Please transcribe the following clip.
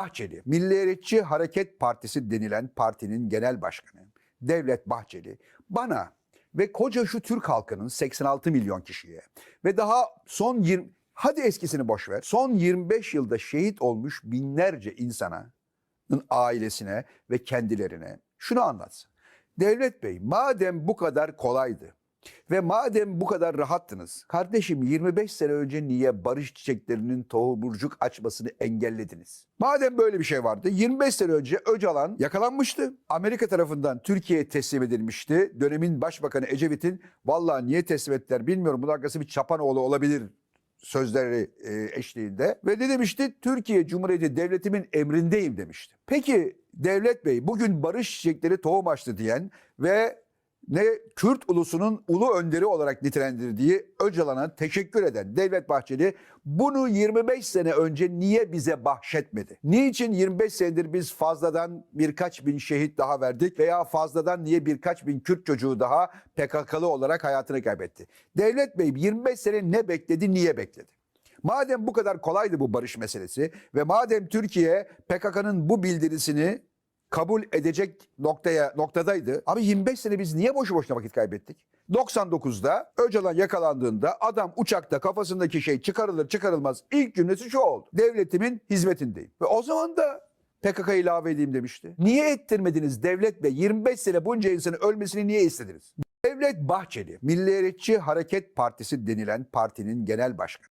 Bahçeli, Milliyetçi Hareket Partisi denilen partinin genel başkanı Devlet Bahçeli bana ve koca şu Türk halkının 86 milyon kişiye ve daha son 20 hadi eskisini boş ver. Son 25 yılda şehit olmuş binlerce insana ailesine ve kendilerine şunu anlatsın. Devlet Bey madem bu kadar kolaydı ve madem bu kadar rahattınız kardeşim 25 sene önce niye barış çiçeklerinin tohumurcuk açmasını engellediniz? Madem böyle bir şey vardı 25 sene önce Öcalan yakalanmıştı. Amerika tarafından Türkiye'ye teslim edilmişti. Dönemin başbakanı Ecevit'in vallahi niye teslim ettiler bilmiyorum. Bunun arkası bir Çapanoğlu olabilir sözleri e, eşliğinde ve ne demişti? Türkiye Cumhuriyeti devletimin emrindeyim demişti. Peki Devlet Bey bugün barış çiçekleri tohum açtı diyen ve ne Kürt ulusunun ulu önderi olarak nitelendirdiği Öcalan'a teşekkür eden Devlet Bahçeli bunu 25 sene önce niye bize bahşetmedi? Niçin 25 senedir biz fazladan birkaç bin şehit daha verdik veya fazladan niye birkaç bin Kürt çocuğu daha PKK'lı olarak hayatını kaybetti? Devlet Bey 25 sene ne bekledi, niye bekledi? Madem bu kadar kolaydı bu barış meselesi ve madem Türkiye PKK'nın bu bildirisini kabul edecek noktaya noktadaydı. Abi 25 sene biz niye boşu boşuna vakit kaybettik? 99'da Öcalan yakalandığında adam uçakta kafasındaki şey çıkarılır çıkarılmaz ilk cümlesi şu oldu. Devletimin hizmetindeyim. Ve o zaman da PKK ilave edeyim demişti. Niye ettirmediniz devlet bey? 25 sene bunca insanın ölmesini niye istediniz? Devlet Bahçeli, Milliyetçi Hareket Partisi denilen partinin genel başkanı.